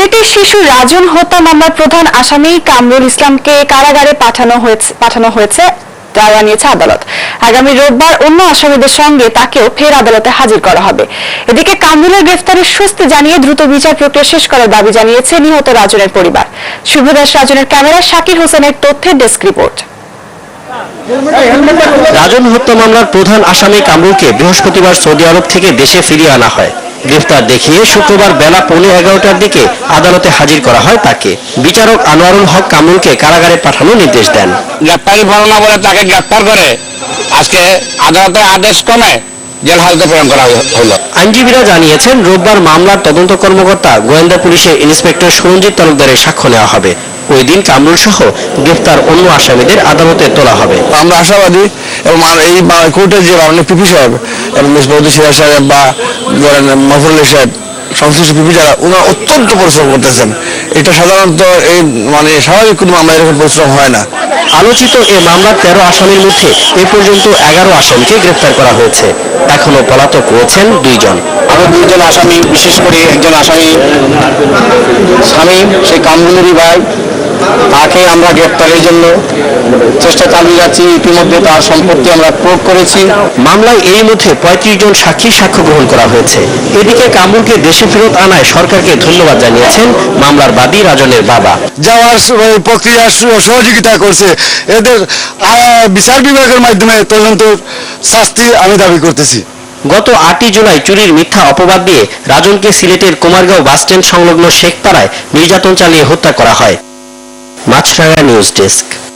সিলেটের শিশু রাজন হত্যা মামলার প্রধান আসামি কামরুল ইসলামকে কারাগারে পাঠানো হয়েছে পাঠানো হয়েছে জানিয়েছে আদালত। আগামী রোববার অন্য আসামিদের সঙ্গে তাকেও ফের আদালতে হাজির করা হবে। এদিকে কামরুলের গ্রেফতারের স্বস্তি জানিয়ে দ্রুত বিচার প্রক্রিয়া শেষ করার দাবি জানিয়েছে নিহত রাজনের পরিবার। শুভদাস রাজনের ক্যামেরায় শাকির হোসেনের তথ্যের ডেস্ক রিপোর্ট। রাজন হত্যা মামলার প্রধান আসামি কামরুলকে বৃহস্পতিবার সৌদি আরব থেকে দেশে ফিরিয়ে আনা হয়। গ্রেফতার দেখিয়ে শুক্রবার বেলা পৌনে এগারোটার দিকে আদালতে হাজির করা হয় তাকে। বিচারক আনোয়ারুল হক কামরুলকে কারাগারে পাঠানোর নির্দেশ দেন। গ্রেপ্তারি পরোয়ানা বলে তাকে গ্রেপ্তার করে আজকে আদালতের আদেশ ক্রমে জেল হাজতে প্রেরণ করা হলো আইনজীবীরা জানিয়েছেন রোববার মামলার তদন্ত কর্মকর্তা গোয়েন্দা পুলিশের ইন্সপেক্টর সুরঞ্জিত তালুকদারের সাক্ষ্য নেওয়া হবে। ওই দিন কামরুল সহ গ্রেফতার অন্য আসামিদের আদালতে তোলা হবে। আমরা আশাবাদী এবং এই কোর্টের যে মাননীয় পিপি সাহেব এবং মিস বৌদি সিরাজ সাহেব বা ধরেন মফরুল সাহেব সংশ্লিষ্ট পিপি যারা ওনারা অত্যন্ত পরিশ্রম করতেছেন। এটা সাধারণত এই মানে স্বাভাবিক কোনো মামলা এরকম পরিশ্রম হয় না। আলোচিত এ মামলার তেরো আসামির মধ্যে এ পর্যন্ত এগারো আসামিকে গ্রেফতার করা হয়েছে। এখনও পলাতক রয়েছেন দুইজন। আরও দুইজন আসামি বিশেষ করে একজন আসামি স্বামী সেই কামরুলেরই ভাই। তাকে আমরা গ্রেপ্তারের জন্য চেষ্টা চালিয়ে যাচ্ছি। ইতিমধ্যে তার সম্পত্তি আমরা প্রয়োগ করেছি। মামলায় এই মধ্যে পঁয়ত্রিশ জন সাক্ষীর সাক্ষ্য গ্রহণ করা হয়েছে। এদিকে কামরুলকে দেশে ফেরত আনায় সরকারকে ধন্যবাদ জানিয়েছেন মামলার বাদী রাজনের বাবা। যাওয়ার প্রক্রিয়া সহযোগিতা করছে। এদের বিচার বিভাগের মাধ্যমে তদন্ত শাস্তি আমি দাবি করতেছি। গত আটই জুলাই চুরির মিথ্যা অপবাদ দিয়ে রাজনকে সিলেটের কুমারগাঁও বাসস্ট্যান্ড সংলগ্ন শেখপাড়ায় নির্যাতন চালিয়ে হত্যা করা হয়। Maasranga news desk.